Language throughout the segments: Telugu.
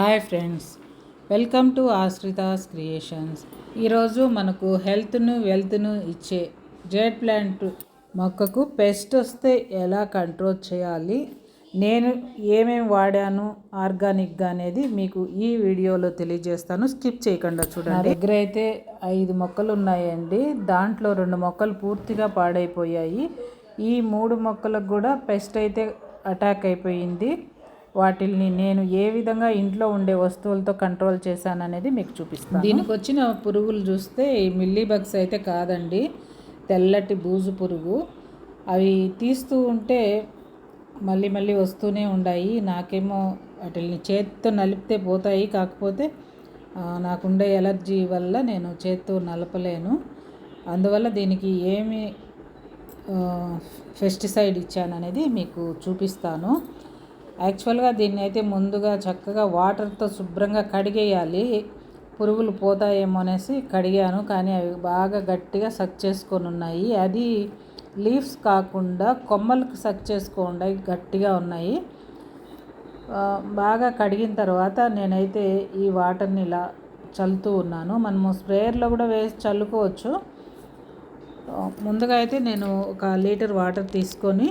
Hi friends welcome to Ashritha's creations. ఈరోజు మనకు హెల్త్ను వెల్త్ను ఇచ్చే జెడ్ ప్లాంట్ మొక్కకు పెస్ట్ వస్తే ఎలా కంట్రోల్ చేయాలి నేను ఏమేమి వాడాను ఆర్గానిక్గా అనేది మీకు ఈ వీడియోలో తెలియజేస్తాను. స్కిప్ చేయకుండా చూడండి. దగ్గర అయితే ఐదు మొక్కలు ఉన్నాయండి. దాంట్లో రెండు మొక్కలు పూర్తిగా పాడైపోయాయి. ఈ మూడు మొక్కలకు కూడా పెస్ట్ అయితే అటాక్ అయిపోయింది. వాటిల్ని నేను ఏ విధంగా ఇంట్లో ఉండే వస్తువులతో కంట్రోల్ చేశాను అనేది మీకు చూపిస్తాను. దీనికి వచ్చిన పురుగులు చూస్తే మిల్లీ బగ్స్ అయితే కాదండి తెల్లటి బూజు పురుగు. అవి తీస్తూ ఉంటే మళ్ళీ మళ్ళీ వస్తూనే ఉన్నాయి నాకేమో వాటిని చేత్తో నలిపితే పోతాయి కాకపోతే నాకుండే ఎలర్జీ వల్ల నేను చేత్తో నలపలేను. అందువల్ల దీనికి ఏమి పెస్టిసైడ్ ఇచ్చాననేది మీకు చూపిస్తాను. యాక్చువల్గా దీన్ని అయితే ముందుగా చక్కగా వాటర్తో శుభ్రంగా కడిగేయాలి. పురుగులు పోతాయేమో అనేసి కడిగాను కానీ అవి బాగా గట్టిగా సక్ చేసుకొని ఉన్నాయి. అది లీవ్స్ కాకుండా కొమ్మలకు సక్ చేసుకోండి గట్టిగా ఉన్నాయి. బాగా కడిగిన తర్వాత నేనైతే ఈ వాటర్ని ఇలా చల్లుతూ ఉన్నాను. మనము స్ప్రేయర్లో కూడా వేసి చల్లుకోవచ్చు. ముందుగా అయితే నేను ఒక లీటర్ వాటర్ తీసుకొని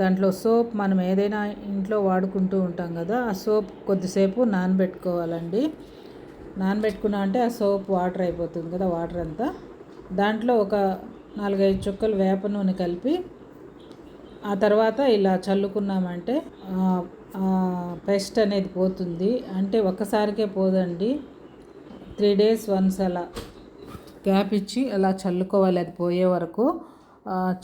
దాంట్లో సోప్ మనం ఏదైనా ఇంట్లో వాడుకుంటూ ఉంటాం కదా ఆ సోప్ కొద్దిసేపు నానబెట్టుకోవాలండి. నానబెట్టుకున్నా అంటే ఆ సోప్ వాటర్ అయిపోతుంది కదా వాటర్ అంతా. దాంట్లో ఒక నాలుగైదు చుక్కలు వేప నూనె కలిపి ఆ తర్వాత ఇలా చల్లుకున్నామంటే పెస్ట్ అనేది పోతుంది. అంటే ఒక్కసారికే పోదండి. త్రీ డేస్ వన్స్ అలా గ్యాప్ ఇచ్చి అలా చల్లుకోవాలి అది పోయే వరకు.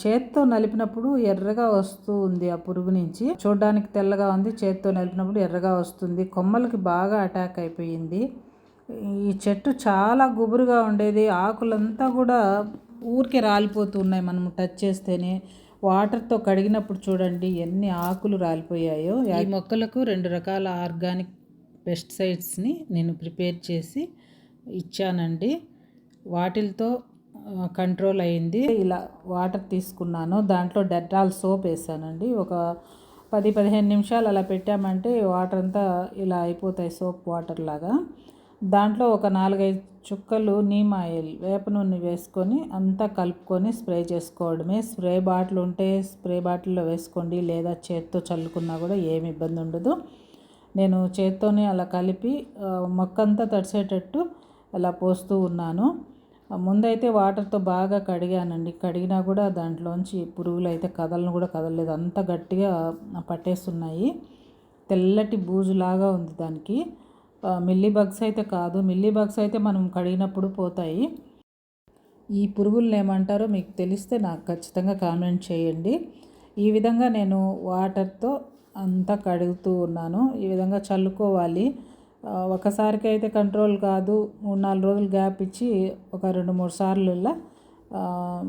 చేత్తో నలిపినప్పుడు ఎర్రగా వస్తూ ఉంది ఆ పురుగు నుంచి. చూడడానికి తెల్లగా ఉంది చేత్తో నలిపినప్పుడు ఎర్రగా వస్తుంది. కొమ్మలకి బాగా అటాక్ అయిపోయింది. ఈ చెట్టు చాలా గుబురుగా ఉండేది. ఆకులంతా కూడా ఊరికే రాలిపోతూ ఉన్నాయి మనం టచ్ చేస్తేనే. వాటర్తో కడిగినప్పుడు చూడండి ఎన్ని ఆకులు రాలిపోయాయో. ఈ మొక్కలకు రెండు రకాల ఆర్గానిక్ పెస్టిసైడ్స్ని నేను ప్రిపేర్ చేసి ఇచ్చానండి. వాటిలతో కంట్రోల్ అయింది ఇలా వాటర్ తీసుకున్నాను. దాంట్లో డెటాల్ సోప్ వేసానండి. ఒక పది పదిహేను నిమిషాలు అలా పెట్టామంటే వాటర్ అంతా ఇలా అయిపోతాయి సోప్ వాటర్ లాగా. దాంట్లో ఒక నాలుగైదు చుక్కలు నీమ్ ఆయిల్ వేప నూనె వేసుకొని అంతా కలుపుకొని స్ప్రే చేసుకోవడమే. స్ప్రే బాటిల్ ఉంటే స్ప్రే బాటిల్లో వేసుకోండి. లేదా చేత్తో చల్లుకున్నా కూడా ఏమి ఇబ్బంది ఉండదు. నేను చేత్తోనే అలా కలిపి మొక్కంతా తడిసేటట్టు అలా పోస్తూ ఉన్నాను. ముందైతే వాటర్తో బాగా కడిగానండి. కడిగినా కూడా దాంట్లోంచి పురుగులు అయితే కదలను కూడా కదలలేదు. అంత గట్టిగా పట్టేస్తున్నాయి. తెల్లటి బూజులాగా ఉంది దానికి. మిల్లీ బగ్స్ అయితే కాదు. మిల్లీ బగ్స్ అయితే మనం కడిగినప్పుడు పోతాయి. ఈ పురుగులను ఏమంటారో మీకు తెలిస్తే నాకు ఖచ్చితంగా కామెంట్ చేయండి. ఈ విధంగా నేను వాటర్తో అంతా కడుగుతూ ఉన్నాను. ఈ విధంగా చల్లుకోవాలి. ఒకసారికి అయితే కంట్రోల్ కాదు. మూడు నాలుగు రోజులు గ్యాప్ ఇచ్చి ఒక రెండు మూడు సార్లులా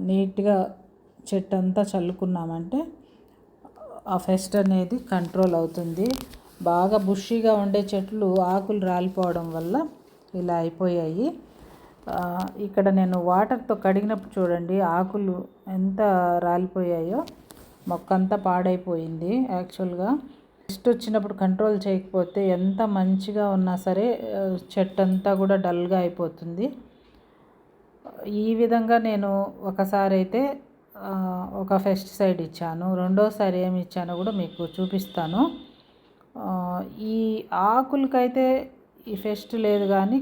నీట్గా చెట్టు అంతా చల్లుకున్నామంటే ఆ ఫెస్ట్ అనేది కంట్రోల్ అవుతుంది. బాగా బుషీగా ఉండే చెట్లు ఆకులు రాలిపోవడం వల్ల ఇలా అయిపోయాయి. ఇక్కడ నేను వాటర్తో కడిగినప్పుడు చూడండి ఆకులు ఎంత రాలిపోయాయో మొక్క అంతా పాడైపోయింది యాక్చువల్గా. నెక్స్ట్ వచ్చినప్పుడు కంట్రోల్ చేయకపోతే ఎంత మంచిగా ఉన్నా సరే చెట్టు అంతా కూడా డల్గా అయిపోతుంది. ఈ విధంగా నేను ఒకసారి అయితే ఒక పెస్టిసైడ్ ఇచ్చాను. రెండోసారి ఏమి ఇచ్చానో కూడా మీకు చూపిస్తాను. ఈ ఆకులకైతే ఈ ఫెస్ట్ లేదు కానీ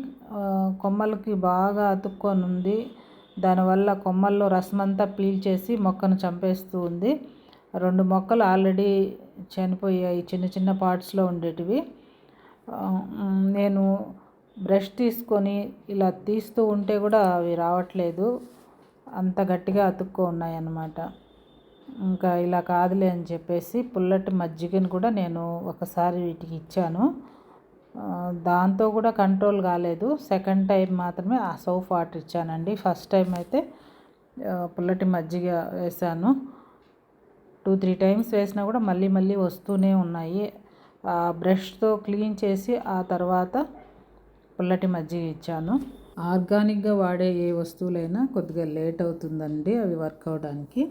కొమ్మలకి బాగా అతుక్కొని ఉంది. దానివల్ల కొమ్మల్లో రసం అంతా పీల్చేసి మొక్కను చంపేస్తూ ఉంది. రెండు మొక్కలు ఆల్రెడీ చనిపోయాయి చిన్న చిన్న పార్ట్స్లో ఉండేటివి. నేను బ్రష్ తీసుకొని ఇలా తీస్తూ ఉంటే కూడా అవి రావట్లేదు. అంత గట్టిగా అతుక్కో ఉన్నాయన్నమాట. ఇంకా ఇలా కాదులే అని చెప్పేసి పుల్లటి మజ్జిగను కూడా నేను ఒకసారి వీటికి ఇచ్చాను. దాంతో కూడా కంట్రోల్ కాలేదు. సెకండ్ టైం మాత్రమే ఆ సోప్ వాటర్ ఇచ్చానండి. ఫస్ట్ టైం అయితే పుల్లటి మజ్జిగ వేసాను టూ త్రీ టైమ్స్ వేసినా కూడా మళ్ళీ మళ్ళీ వస్తూనే ఉన్నాయి. ఆ బ్రష్తో క్లీన్ చేసి ఆ తర్వాత పుల్లటి మజ్జిగ ఇచ్చాను. ఆర్గానిక్గా వాడే ఏ వస్తువులైనా కొద్దిగా లేట్ అవుతుందండి అవి వర్క్ అవడానికి.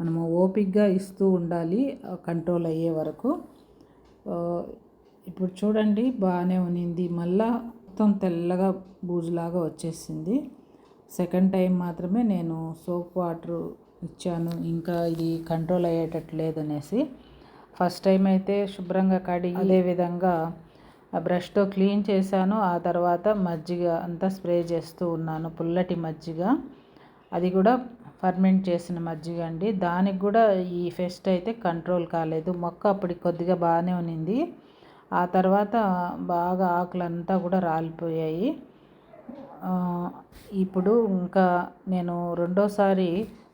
మనము ఓపిక్గా ఇస్తూ ఉండాలి కంట్రోల్ అయ్యే వరకు. ఇప్పుడు చూడండి బాగానే ఉన్నింది మళ్ళా మొత్తం తెల్లగా బూజులాగా వచ్చేసింది. సెకండ్ టైం మాత్రమే నేను సోప్ వాటర్ ఇచ్చాను. ఇంకా ఇది కంట్రోల్ అయ్యేటట్టు లేదనేసి ఫస్ట్ టైం అయితే శుభ్రంగా కడిగి అదేవిధంగా బ్రష్తో క్లీన్ చేశాను. ఆ తర్వాత మజ్జిగ అంతా స్ప్రే చేస్తూ ఉన్నాను పుల్లటి మజ్జిగ. అది కూడా ఫర్మెంట్ చేసిన మజ్జిగ అండి. దానికి కూడా ఈ ఫెస్ట్ అయితే కంట్రోల్ కాలేదు. మొక్క అప్పటికి కొద్దిగా బాగానే ఉన్నింది. ఆ తర్వాత బాగా ఆకులంతా కూడా రాలిపోయాయి. ఇప్పుడు ఇంకా నేను రెండోసారి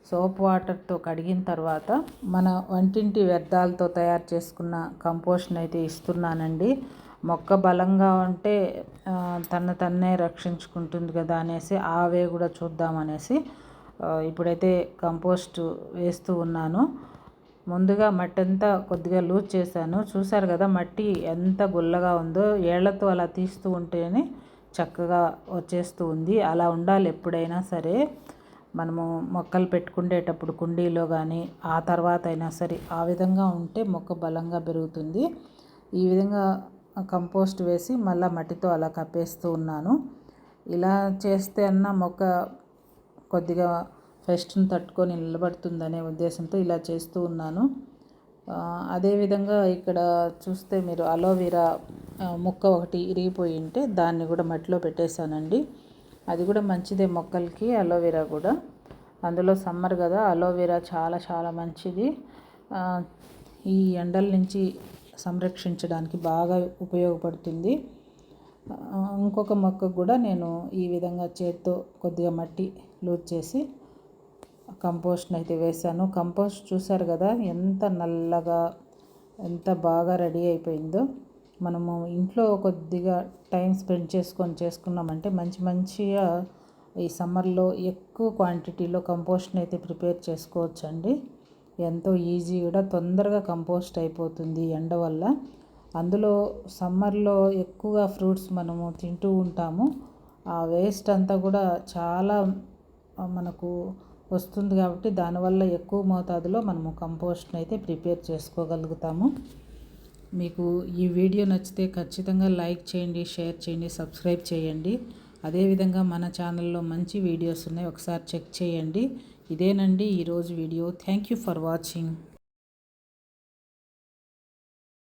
సోప్ వాటర్తో కడిగిన తర్వాత మన వంటింటి వ్యర్థాలతో తయారు చేసుకున్న కంపోస్ట్ని అయితే ఇస్తున్నానండి. మొక్క బలంగా ఉంటే తన తన్నే రక్షించుకుంటుంది కదా అనేసి ఆవే కూడా చూద్దామనేసి ఇప్పుడైతే కంపోస్ట్ వేస్తూ ఉన్నాను. ముందుగా మట్టి అంతా కొద్దిగా లూజ్ చేశాను. చూశారు కదా మట్టి ఎంత గుల్లగా ఉందో ఏళ్ళతో అలా తీస్తూ ఉంటేనే చక్కగా వచ్చేస్తూ ఉంది. అలా ఉండాలి ఎప్పుడైనా సరే. మనము మొక్కలు పెట్టుకుండేటప్పుడు కుండీలో కానీ ఆ తర్వాత అయినా సరే ఆ విధంగా ఉంటే మొక్క బలంగా పెరుగుతుంది. ఈ విధంగా కంపోస్ట్ వేసి మళ్ళీ మట్టితో అలా కప్పేస్తూ ఉన్నాను. ఇలా చేస్తే అన్న మొక్క కొద్దిగా పెస్ట్ని తట్టుకొని నిలబడుతుందనే ఉద్దేశంతో ఇలా చేస్తూ ఉన్నాను. అదేవిధంగా ఇక్కడ చూస్తే మీరు అలోవెరా ముక్క ఒకటి ఇరిగిపోయి ఉంటే దాన్ని కూడా మట్టిలో పెట్టేశానండి. అది కూడా మంచిదే మొక్కలకి అలోవెరా కూడా. అందులో సమ్మర్ కదా అలోవెరా చాలా చాలా మంచిది. ఈ ఎండల నుంచి సంరక్షించడానికి బాగా ఉపయోగపడుతుంది. ఇంకొక మొక్కకు కూడా నేను ఈ విధంగా చేత్తో కొద్దిగా మట్టి లూజ్ చేసి కంపోస్ట్ని అయితే వేశాను. కంపోస్ట్ చూశారు కదా ఎంత నల్లగా ఎంత బాగా రెడీ అయిపోయిందో. మనము ఇంట్లో కొద్దిగా టైం స్పెండ్ చేసుకొని చేసుకున్నామంటే మంచి మంచిగా ఈ సమ్మర్లో ఎక్కువ క్వాంటిటీలో కంపోస్ట్ని అయితే ప్రిపేర్ చేసుకోవచ్చండి. ఎంతో ఈజీ కూడా తొందరగా కంపోస్ట్ అయిపోతుంది ఎండ వల్ల. అందులో సమ్మర్లో ఎక్కువగా ఫ్రూట్స్ మనము తింటూ ఉంటాము. ఆ వేస్ట్ అంతా కూడా చాలా మనకు వస్తుంది కాబట్టి దానివల్ల ఎక్కువ మోతాదులో మనము కంపోస్ట్ని అయితే ప్రిపేర్ చేసుకోగలుగుతాము. మీకు ఈ వీడియో నచ్చితే ఖచ్చితంగా లైక్ చేయండి షేర్ చేయండి సబ్స్క్రైబ్ చేయండి. అదేవిధంగా మన ఛానల్లో మంచి వీడియోస్ ఉన్నాయి ఒకసారి చెక్ చేయండి. ఇదేనండి ఈరోజు video. Thank you for watching.